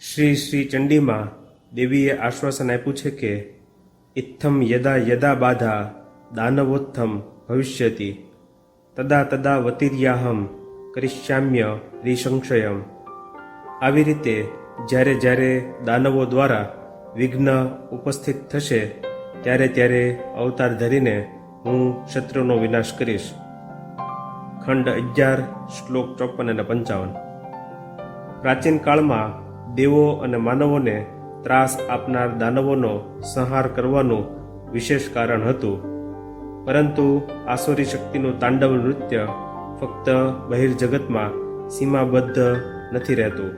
શ્રી શ્રી ચંડીમાં દેવીએ આશ્વાસન આપ્યું છે કે ઇથમ યદા યદા બાધા દાનવોત્થમ ભવિષ્યતિ. તદા તદા વતિર્યાહમ કરિષ્યામ્ય રિસંશયમ. આવી રીતે જ્યારે જ્યારે દાનવો દ્વારા વિઘ્ન ઉપસ્થિત થશે, ત્યારે ત્યારે અવતાર ધરીને હું શત્રુનો વિનાશ કરીશ. ખંડ અગિયાર શ્લોક ચોપન અને પંચાવન. પ્રાચીન કાળમાં દેવો અને માનવોને ત્રાસ આપનાર દાનવોનો સંહાર કરવાનું વિશેષ કારણ હતું. પરંતુ આસુરી શક્તિનું તાંડવ નૃત્ય ફક્ત બહિર્જગતમાં સીમાબદ્ધ નથી રહેતું.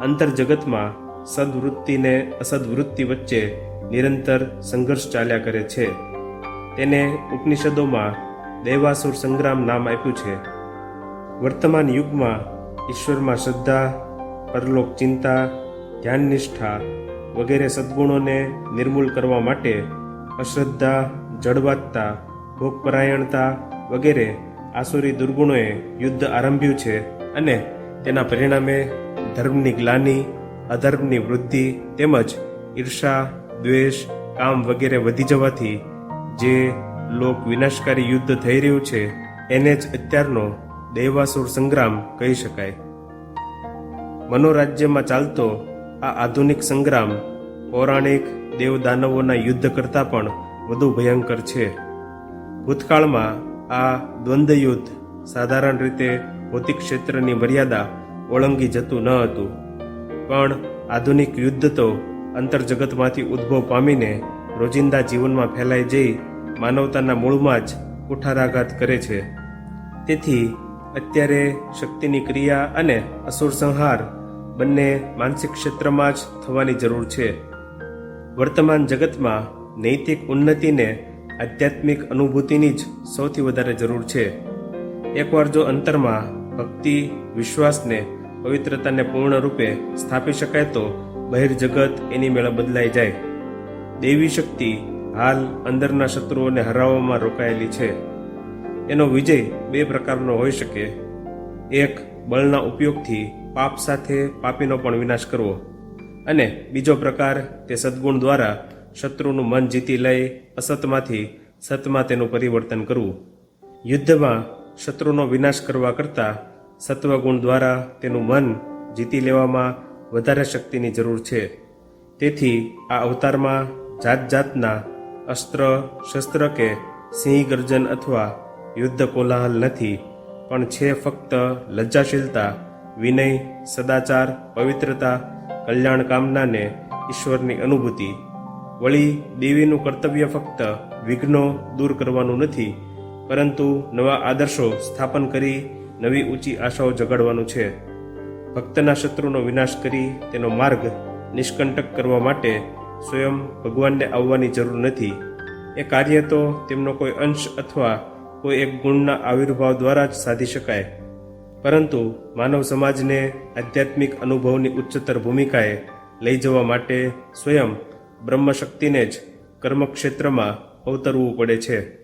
અંતર્જગતમાં સદવૃત્તિને અસદવૃત્તિ વચ્ચે નિરંતર સંઘર્ષ ચાલ્યા કરે છે. તેને ઉપનિષદોમાં દેવાસુર સંગ્રામ નામ આપ્યું છે. વર્તમાન યુગમાં ઈશ્વરમાં શ્રદ્ધા પરલોક ચિંતા ધ્યાન નિષ્ઠા વગેરે સદ્ગુણોને નિર્મૂળ કરવા માટે અશ્રદ્ધા જળવાતતા ભોગપરાયણતા વગેરે આસુરી દુર્ગુણોએ યુદ્ધ આરંભ્યું છે અને તેના પરિણામે ધર્મની ગ્લાની, અધર્મની વૃદ્ધિ તેમજ ઈર્ષા, દ્વેષ, કામ વગેરે વધી જવાથી જે લોક વિનાશકારી યુદ્ધ થઈ રહ્યું છે, એને જ અત્યારનો દૈવાસુર સંગ્રામ કહી શકાય. મનોરાજ્યમાં ચાલતો આ આધુનિક સંગ્રામ પૌરાણિક દેવદાનવોના યુદ્ધ કરતાં પણ વધુ ભયંકર છે. ભૂતકાળમાં આ દ્વંદ્વ યુદ્ધ સાધારણ રીતે ભૌતિક ક્ષેત્રની મર્યાદા ઓળંગી જતું ન હતું. પણ આધુનિક યુદ્ધ તો અંતરજગતમાંથી ઉદ્ભવ પામીને રોજિંદા જીવનમાં ફેલાઈ જઈ માનવતાના મૂળમાં જ કુઠારાઘાત કરે છે. તેથી અત્યારે શક્તિની ક્રિયા અને અસુર સંહાર બંને માનસિક ક્ષેત્રમાં જ થવાની જરૂર છે. વર્તમાન જગતમાં નૈતિક ઉન્નતિને આધ્યાત્મિક અનુભૂતિની જ સૌથી વધારે જરૂર છે. એકવાર જો અંતરમાં ભક્તિ વિશ્વાસને પવિત્રતાને પૂર્ણ રૂપે સ્થાપી શકાય તો બહિર્જગત એની મેળે બદલાઈ જાય. દૈવી શક્તિ હાલ અંદરના શત્રુઓને હરાવવામાં રોકાયેલી છે. એનો વિજય બે પ્રકારનો હોઈ શકે. એક, બળના ઉપયોગથી પાપ સાથે પાપીનો પણ વિનાશ કરવો. અને બીજો પ્રકાર, તે સદ્ગુણ દ્વારા શત્રુનું મન જીતી લઈ અસતમાંથી સતમાં તેનું પરિવર્તન કરવું. યુદ્ધમાં શત્રુનો વિનાશ કરવા કરતાં સત્વગુણ દ્વારા તેનું મન જીતી લેવામાં વધારે શક્તિની જરૂર છે. તેથી આ અવતારમાં જાત જાતના અસ્ત્ર, શસ્ત્ર કે સિંહ ગર્જન અથવા યુદ્ધ કોલાહલ નથી, પણ છે ફક્ત લજ્જાશીલતા, વિનય, સદાચાર, પવિત્રતા, કલ્યાણ કામનાને ઈશ્વરની અનુભૂતિ. વળી દેવીનું કર્તવ્ય ફક્ત વિઘ્નો દૂર કરવાનું નથી, પરંતુ નવા આદર્શો સ્થાપન કરી નવી ઊંચી આશાઓ જગાડવાનું છે. ભક્તના શત્રુનો વિનાશ કરી તેનો માર્ગ નિષ્કંટક કરવા માટે સ્વયં ભગવાનને આવવાની જરૂર નથી. એ કાર્ય તો તેમનો કોઈ અંશ અથવા કોઈ એક ગુણના આવિર્ભાવ દ્વારા જ સાધી શકાય. પરંતુ માનવ સમાજને આધ્યાત્મિક અનુભવની ઉચ્ચતર ભૂમિકાએ લઈ જવા માટે સ્વયં બ્રહ્મશક્તિને જ કર્મક્ષેત્રમાં અવતરવું પડે છે.